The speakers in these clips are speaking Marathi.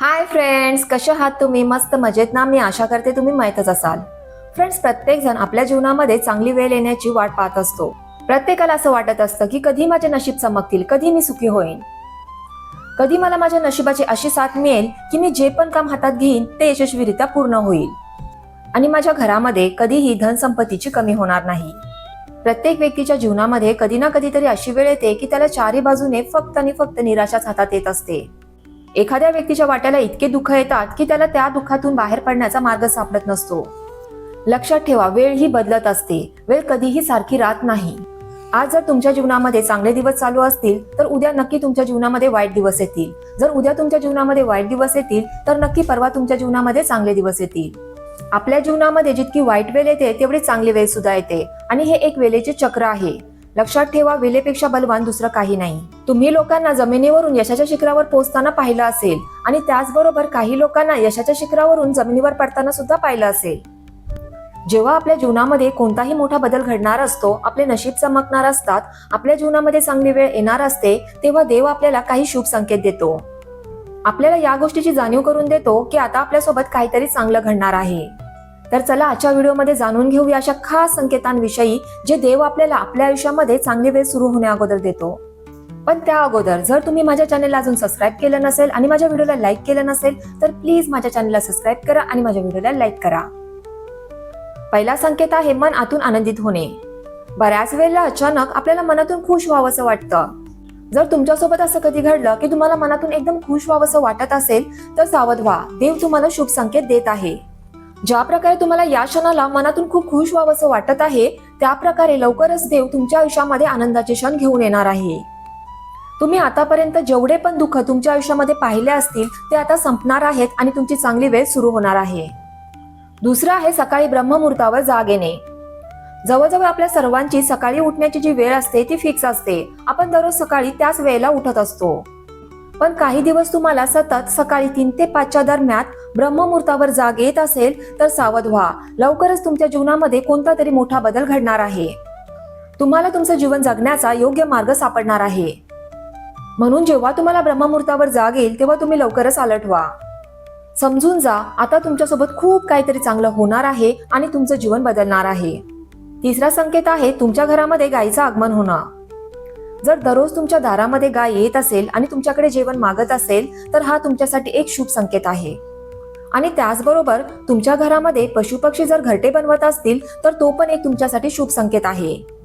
हाय फ्रेंड्स कसे आहात तुम्ही? मस्त मजेत ना? मी आशा करते तुम्ही माहीतच असाल. फ्रेंड्स प्रत्येक जण आपल्या जीवनामध्ये चांगली वेळ येण्याची वाट पाहत असतो. प्रत्येकाला असं वाटत असतं की कधी माझे नशीब चमकतील कधी मी सुखी होईन. कधी मला माझ्या नशिबाची अशी साथ मिळेल की मी जे पण काम हातात घेईन ते यशस्वीरित्या पूर्ण होईल. आणि माझ्या घरामध्ये कधीही धनसंपत्तीची कमी होणार नाही. प्रत्येक व्यक्तीच्या जीवनामध्ये कधी ना कधीतरी अशी वेळ येते की त्याला चारी बाजूने फक्त आणि फक्त निराशाच हातात येत असते. एखाद्या व्यक्तीच्या वाट्याला इतके दुःख येतात की त्याला त्या दुःखातून बाहेर पडण्याचा मार्ग सापडत नसतो. लक्षात ठेवा वेळ ही बदलत असते. वेळ कधीही सारखी राहत नाही. आज जर तुमच्या जीवनामध्ये चांगले दिवस चालू असतील तर उद्या नक्की तुमच्या जीवनामध्ये वाईट दिवस येतील. जर उद्या तुमच्या जीवनामध्ये वाईट दिवस येतील तर नक्की परवा तुमच्या जीवनामध्ये चांगले दिवस येतील. आपल्या जीवनामध्ये जितकी वाईट वेळ येते तेवढी चांगली वेळ सुद्धा येते. आणि हे एक वेळेचे चक्र आहे. लक्षात ठेवा वेळेपेक्षा बलवान दुसरं काही नाही. तुम्ही लोकांना जमिनीवरून यशाच्या शिखरावर पोहोचताना पाहिलं असेल आणि त्याचबरोबर काही लोकांना यशाच्या शिखरावरून जमिनीवर पडताना सुद्धा पाहिलं असेल. जेव्हा आपल्या जीवनामध्ये कोणताही मोठा बदल घडणार असतो आपले नशीब चमकणार असतात आपल्या जीवनामध्ये चांगली वेळ येणार असते तेव्हा देव आपल्याला काही शुभ संकेत देतो. आपल्याला या गोष्टीची जाणीव करून देतो की आता आपल्यासोबत काहीतरी चांगलं घडणार आहे. तर चला आजच्या व्हिडिओमध्ये जाणून घेऊया अशा खास संकेतांविषयी जे देव आपल्याला आपल्या आयुष्यामध्ये चांगली वेळ सुरू होण्या अगोदर देतो. पण त्या अगोदर जर तुम्ही माझ्या चॅनलला अजून सबस्क्राईब केलं नसेल आणि माझ्या व्हिडिओला लाईक केलं नसेल तर प्लीज माझ्या चॅनलला सबस्क्राईब करा आणि माझ्या व्हिडिओला लाईक करा. पहिला संकेत आहे मन आतून आनंदित होणे. बऱ्याच वेळेला अचानक आपल्याला मनातून खुश व्हावंसं वाटतं. जर तुमच्यासोबत असं कधी घडलं की तुम्हाला मनातून एकदम खुश व्हावंसं वाटत असेल तर सावध व्हा. देव तुम्हाला शुभ संकेत देत आहे. ज्या प्रकारे तुम्हाला या क्षणाला मनातून खूप खुश व्हावंसं वाटत आहे त्या प्रकारे लवकरच देव तुमच्या आयुष्यामध्ये आनंदाचे क्षण घेऊन येणार आहे. तुम्ही आतापर्यंत जेवढे पण दुःख तुमच्या आयुष्यामध्ये पाहिले असतील ते आता संपणार आहेत आणि तुमची चांगली वेळ सुरू होणार आहे. दुसरं आहे सकाळी ब्रह्ममुहूर्तावर जाग येणे. जवळजवळ आपल्या सर्वांची सकाळी उठण्याची जी वेळ असते ती फिक्स असते. आपण दररोज सकाळी त्याच वेळेला उठत असतो. पण काही दिवस तुम्हाला सतत सकाळी तीन ते पाचच्या दरम्यान ब्रह्ममुहूर्तावर जाग येत असेल तर सावध व्हा. लवकरच तुमच्या जीवनामध्ये कोणता तरी मोठा बदल घडणार आहे. तुम्हाला तुमचं जीवन जगण्याचा योग्य मार्ग सापडणार आहे. म्हणून जेव्हा तुम्हाला ब्रह्ममुहूर्तावर जाग येईल तेव्हा तुम्ही लवकरच अलर्ट व्हा. समजून जा आता तुमच्यासोबत खूप काहीतरी चांगलं होणार आहे आणि तुमचं जीवन बदलणार आहे. तिसरा संकेत आहे तुमच्या घरामध्ये गायीचं आगमन होणं. जर दररोज तुमच्या दारामध्ये गाय येत असेल आणि तुमच्याकडे जेवण मागत असेल तर हा तुमच्यासाठी एक शुभ संकेत आहे. आणि त्याचबरोबर तुमच्या घरामध्ये पशुपक्षी जर घरटे बनवत असतील तर तो पण एक तुमच्यासाठी शुभ संकेत आहे.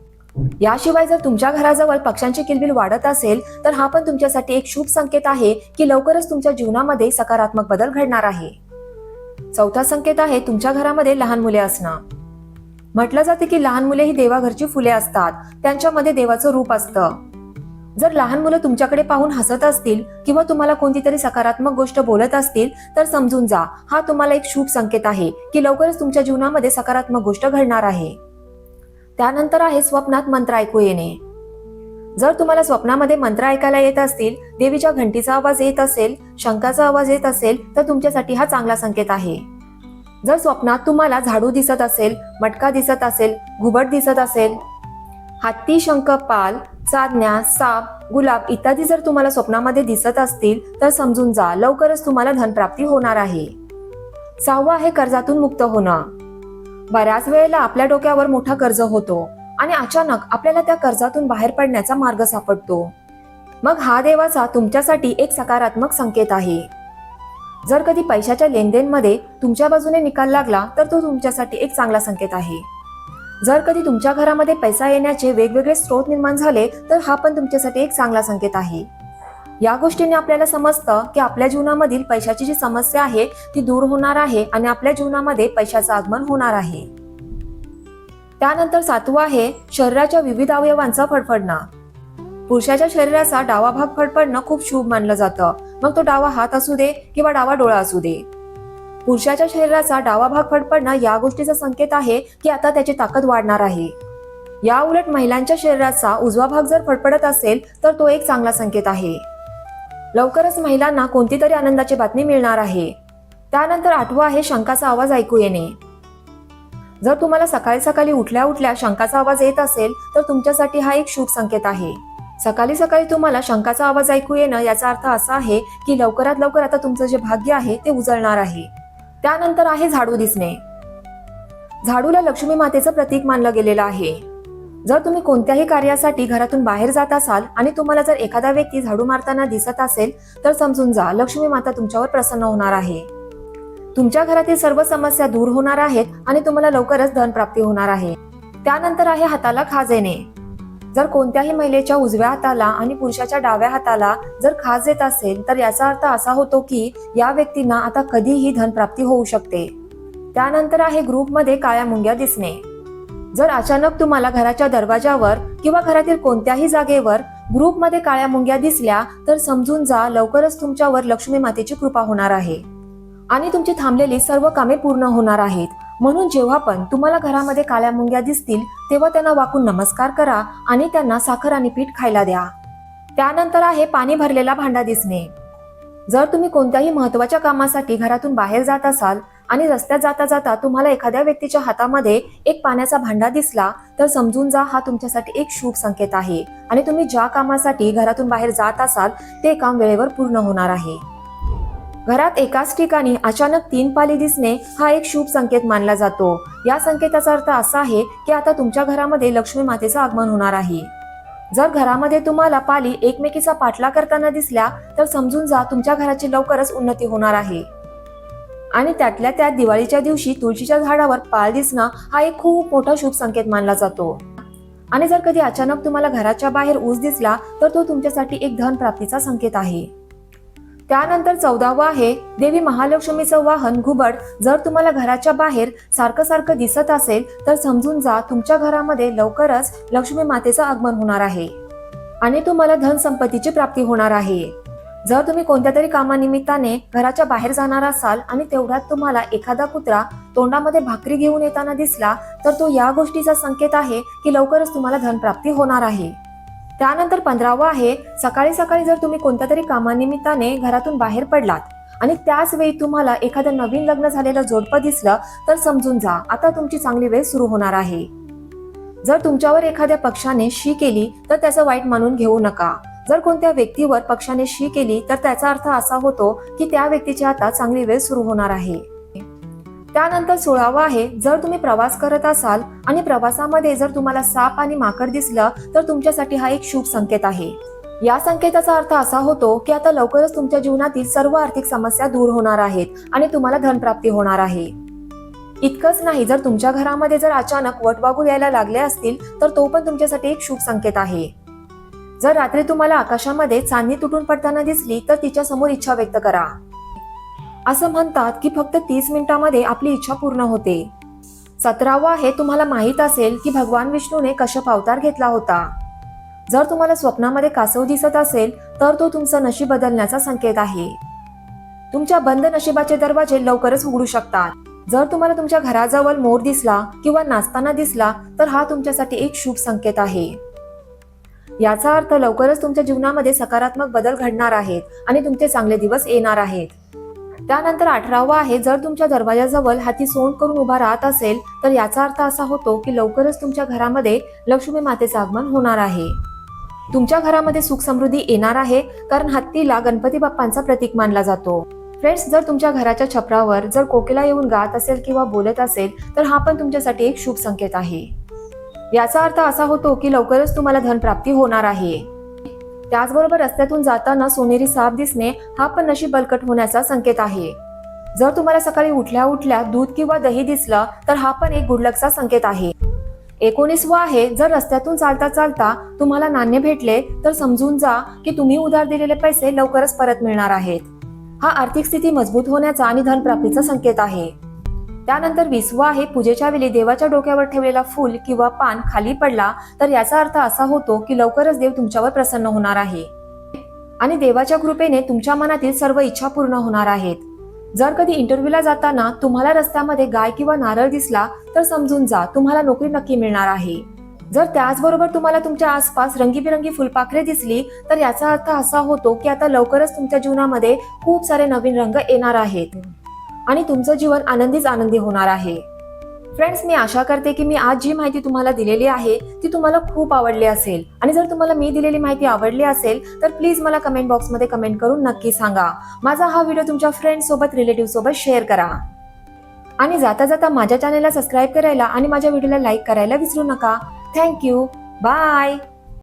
याशिवाय जर तुमच्या घराजवळ पक्ष्यांची किलबिल वाढत असेल तर हा पण तुमच्यासाठी एक शुभ संकेत आहे की लवकरच तुमच्या जीवनामध्ये सकारात्मक बदल घडणार आहे. चौथा संकेत आहे तुमच्या घरामध्ये लहान मुले असणं. म्हटलं जाते की लहान मुले ही देवाघरची फुले असतात त्यांच्यामध्ये देवाचं रूप असतं. जर लहान मुलं तुमच्याकडे पाहून हसत असतील किंवा तुम्हाला कोणती तरी सकारात्मक गोष्ट बोलत असतील तर समजून जा हा तुम्हाला एक शुभ संकेत आहे की लवकरच तुमच्या जीवनामध्ये सकारात्मक गोष्ट घडणार आहे. त्यानंतर आहे स्वप्नात मंत्र ऐकू येणे. जर तुम्हाला स्वप्नामध्ये मंत्र ऐकायला येत असतील देवीच्या घंटीचा आवाज येत असेल शंकाचा आवाज येत असेल तर तुमच्यासाठी हा चांगला संकेत आहे. जर स्वप्नात तुम्हाला झाडू दिसत असेल मटका दिसत असेल घुबट दिसत असेल हत्ती शंख पाल चादण्या साप गुलाब इत्यादी जर तुम्हाला स्वप्नामध्ये दिसत असतील तर समजून जा लवकरच तुम्हाला धनप्राप्ती होणार आहे. सहावं आहे कर्जातून मुक्त होणं. बऱ्याच वेळेला आपल्या डोक्यावर मोठा कर्ज होतो आणि अचानक आपल्याला त्या कर्जातून बाहेर पडण्याचा मार्ग सापडतो. मग हा देवाचा तुमच्यासाठी एक सकारात्मक संकेत आहे. जर कधी पैशाच्या लेनदेनमध्ये तुमच्या बाजूने निकाल लागला तर तो तुमच्यासाठी एक चांगला संकेत आहे. जर कधी तुमच्या घरामध्ये पैसा येण्याचे वेगवेगळे स्रोत निर्माण झाले तर हा पण तुमच्यासाठी एक चांगला संकेत आहे. या गोष्टीने आपल्याला समजतं की आपल्या जीवनामधील पैशाची जी समस्या आहे ती दूर होणार आहे आणि आपल्या जीवनामध्ये पैशाचं आगमन होणार आहे. त्यानंतर सातवं आहे शरीराच्या विविध अवयवांचा फडफडणं. पुरुषाच्या शरीराचा डावा भाग फडफडणं खूप शुभ मानलं जातं. मग तो डावा हात असू दे किंवा डावा डोळा असू दे. पुरुषाच्या शरीराचा डावा भाग फडफडणं या गोष्टीचा संकेत आहे की आता त्याची ताकद वाढणार आहे. या उलट महिलांच्या शरीराचा उजवा भाग जर फडफडत असेल तर तो एक चांगला संकेत आहे. लवकरच महिलांना कोणती तरी आनंदाची बातमी मिळणार आहे. त्यानंतर आठवं आहे शंकाचा आवाज ऐकू येणे. जर तुम्हाला सकाळी सकाळी उठल्या उठल्या शंकाचा आवाज येत असेल तर तुमच्यासाठी हा एक शुभ संकेत आहे. सकाळी सकाळी तुम्हाला शंकाचा आवाज ऐकू येणं याचा अर्थ असा आहे की लवकरात लवकर आता तुमचं जे भाग्य आहे ते उजळणार आहे. त्यानंतर आहे झाडू दिसणे. झाडूला लक्ष्मी मातेचं प्रतीक मानलं गेलेलं आहे. जर तुम्ही कोणत्याही कार्यासाठी घरातून बाहेर जात असाल आणि तुम्हाला जर एखादा व्यक्ती झाडू मारताना दिसत असेल तर समजून जा लक्ष्मी माता तुमच्यावर प्रसन्न होणार आहे. तुमच्या घरातील सर्व समस्या दूर होणार आहेत आणि तुम्हाला लवकरच धनप्राप्ती होणार आहे. त्यानंतर आहे हाताला खाज येणे. जर कोणत्याही महिलेच्या उजव्या हाताला आणि पुरुषाच्या डाव्या हाताला जर खाज येत असेल तर याचा अर्थ असा होतो की या व्यक्तींना आता कधीही धनप्राप्ती होऊ शकते. त्यानंतर आहे ग्रुपमध्ये काळ्या मुंग्या दिसणे. जर अचानक तुम्हाला घराच्या दरवाजावर किंवा घरातील कोणत्याही जागेवर ग्रुपमध्ये काळ्या मुंग्या दिसल्या तर समजून जा लवकरच तुमच्यावर लक्ष्मी मातेची कृपा होणार आहे. आणि तुमची थांबलेली सर्व कामे पूर्ण होणार आहेत. म्हणून जेव्हा पण तुम्हाला घरामध्ये काळ्या मुंग्या दिसतील तेव्हा त्यांना वाकून नमस्कार करा आणि त्यांना साखर आणि पीठ खायला द्या. त्यानंतर आहे पाणी भरलेला भांडा दिसणे. जर तुम्ही कोणत्याही महत्त्वाच्या कामासाठी घरातून बाहेर जात असाल आणि रस्त्यात जाता जाता तुम्हाला एखाद्या व्यक्तीच्या हातामध्ये एक पाण्याचा भांडा दिसला तर समजून जा हा तुमच्यासाठी एक शुभ संकेत आहे. आणि तुम्ही ज्या कामासाठी घरातून बाहेर जात असाल ते काम वेळेवर पूर्ण होणार आहे. घरात एकाच ठिकाणी अचानक तीन पाली दिसणे हा एक शुभ संकेत मानला जातो. या संकेताचा अर्थ असा आहे की आता तुमच्या घरामध्ये लक्ष्मी मातेचं आगमन होणार आहे. जर घरामध्ये तुम्हाला पाली एकमेकीचा पाठला करताना दिसल्या तर समजून जा तुमच्या घराची लवकरच उन्नती होणार आहे. आणि त्यातल्या त्यात दिवाळीच्या दिवशी तुळशीच्या झाडावर पाळ दिसणं हा एक खूप मोठा शुभ संकेत मानला जातो. आणि जर कधी अचानक तुम्हाला घराच्या बाहेर ऊस दिसला तर तो तुमच्यासाठी एक धन प्राप्तीचा संकेत आहे. त्यानंतर चौदावं आहे देवी महालक्ष्मीचं वाहन घुबड. जर तुम्हाला घराच्या बाहेर सारखं सारखं दिसत असेल तर समजून जा तुमच्या घरामध्ये लवकरच लक्ष्मी मातेचं आगमन होणार आहे. आणि तुम्हाला धन संपत्तीची प्राप्ती होणार आहे. जर तुम्ही कोणत्या तरी कामानिमित्ताने घराच्या बाहेर जाणार असाल आणि तेवढ्यात तुम्हाला एखादा कुत्रा तोंडामध्ये भाकरी घेऊन येताना दिसला तर तो या गोष्टीचा संकेत आहे की लवकरच तुम्हाला धनप्राप्ती होणार आहे. त्यानंतर पंधरावा आहे सकाळी सकाळी जर तुम्ही कोणत्या तरी कामानिमित्ताने घरातून बाहेर पडलात आणि त्याच वेळी तुम्हाला एखादं नवीन लग्न झालेलं जोडपं दिसलं तर समजून जा आता तुमची चांगली वेळ सुरू होणार आहे. जर तुमच्यावर एखाद्या पक्षाने शी केली तर त्याचं वाईट मानून घेऊ नका. जर कोणत्या व्यक्तीवर पक्षाने शी केली तर त्याचा अर्थ असा होतो की त्या व्यक्तीची आता चांगली वेळ सुरू होणार आहे. त्यानंतर सोळावा आहे जर तुम्ही प्रवास करत असाल आणि प्रवासामध्ये जर तुम्हाला साप आणि माकड दिसलं तर तुमच्यासाठी हा एक शुभ संकेत आहे. या संकेताचा अर्थ असा होतो की आता लवकरच तुमच्या जीवनातील सर्व आर्थिक समस्या दूर होणार आहेत आणि तुम्हाला धनप्राप्ती होणार आहे. इतकंच नाही जर तुमच्या घरामध्ये जर अचानक वटवागू यायला लागले असतील तर तो पण तुमच्यासाठी एक शुभ संकेत आहे. जर रात्री तुम्हाला आकाशामध्ये चांदणी तुटून पडताना दिसली तर तिच्या समोर इच्छा व्यक्त करा. असं म्हणतात की फक्त तीस मिनिटांमध्ये आपली इच्छा पूर्ण होते. सतरावं आहे तुम्हाला माहीत असेल की भगवान विष्णूने कशा अवतार घेतला होता. जर तुम्हाला स्वप्नामध्ये कासव दिसत असेल तर तो तुमचं नशीब बदलण्याचा संकेत आहे. तुमच्या बंद नशिबाचे दरवाजे लवकरच उघडू शकतात. जर तुम्हाला तुमच्या घराजवळ मोर दिसला किंवा नाचताना दिसला तर हा तुमच्यासाठी एक शुभ संकेत आहे. याचा अर्थ लवकरच तुमच्या जीवनामध्ये सकारात्मक बदल घडणार आहेत आणि तुमचे चांगले दिवस येणार आहेत. त्यानंतर अठरावा आहे जर तुमच्या दरवाजाजवळ हाती सोंड करून उभा राहत असेल तर याचा अर्थ असा होतो की लवकरच तुमच्या घरामध्ये लक्ष्मी मातेचं आगमन होणार आहे. तुमच्या घरामध्ये सुख समृद्धी येणार आहे कारण हत्तीला गणपती बाप्पांचा प्रतीक मानला जातो. फ्रेंड्स जर तुमच्या घराच्या छपरावर जर कोकिला येऊन गात असेल किंवा बोलत असेल तर हा पण तुमच्यासाठी एक शुभ संकेत आहे. याचा अर्थ असा होतो की लवकरच तुम्हाला धनप्राप्ती होणार आहे. त्याचबरोबर रस्त्यातून जाताना सोनेरी साप दिसणे हा पण नशीब बलकट होण्याचा संकेत आहे. जर तुम्हाला सकाळी उठल्या उठल्या दूध किंवा दही दिसलं तर हा पण एक गुडलकचा संकेत आहे. एकोणीसवा आहे जर रस्त्यातून चालता चालता तुम्हाला नाणे भेटले तर समजून जा की तुम्ही उधार दिलेले पैसे लवकरच परत मिळणार आहेत. हा आर्थिक स्थिती मजबूत होण्याचा आणि धनप्राप्तीचा संकेत आहे. त्यानंतर विसवा आहे पूजेच्या वेळी देवाच्या डोक्यावर ठेवलेला फूल किंवा पान खाली पडला तर याचा अर्थ असा होतो की लवकरच देव तुमच्यावर प्रसन्न होणार आहे. आणि देवाच्या कृपेने तुमच्या मनातील सर्व इच्छा पूर्ण होणार आहेत. जर कधी इंटरव्ह्यूला जाताना तुम्हाला रस्त्यामध्ये गाय किंवा नारळ दिसला तर समजून जा तुम्हाला नोकरी नक्की मिळणार आहे. जर त्याचबरोबर तुम्हाला तुमच्या आसपास रंगीबिरंगी फुलपाखरे दिसली तर याचा अर्थ असा होतो की आता लवकरच तुमच्या जीवनामध्ये खूप सारे नवीन रंग येणार आहेत. आणि तुमचं जीवन आनंदीच आनंदी होणार आहे. फ्रेंड्स मी आशा करते की मी आज जी माहिती तुम्हाला दिलेली आहे ती तुम्हाला खूप आवडली असेल. आणि जर तुम्हाला मी दिलेली माहिती आवडली असेल तर प्लीज मला कमेंट बॉक्समध्ये कमेंट करून नक्की सांगा. माझा हा व्हिडिओ तुमच्या फ्रेंड्स सोबत रिलेटिव्ह सोबत शेअर करा. आणि जाता जाता माझ्या चॅनलला सबस्क्राईब करायला आणि माझ्या व्हिडिओला लाईक करायला विसरू नका. Thank you bye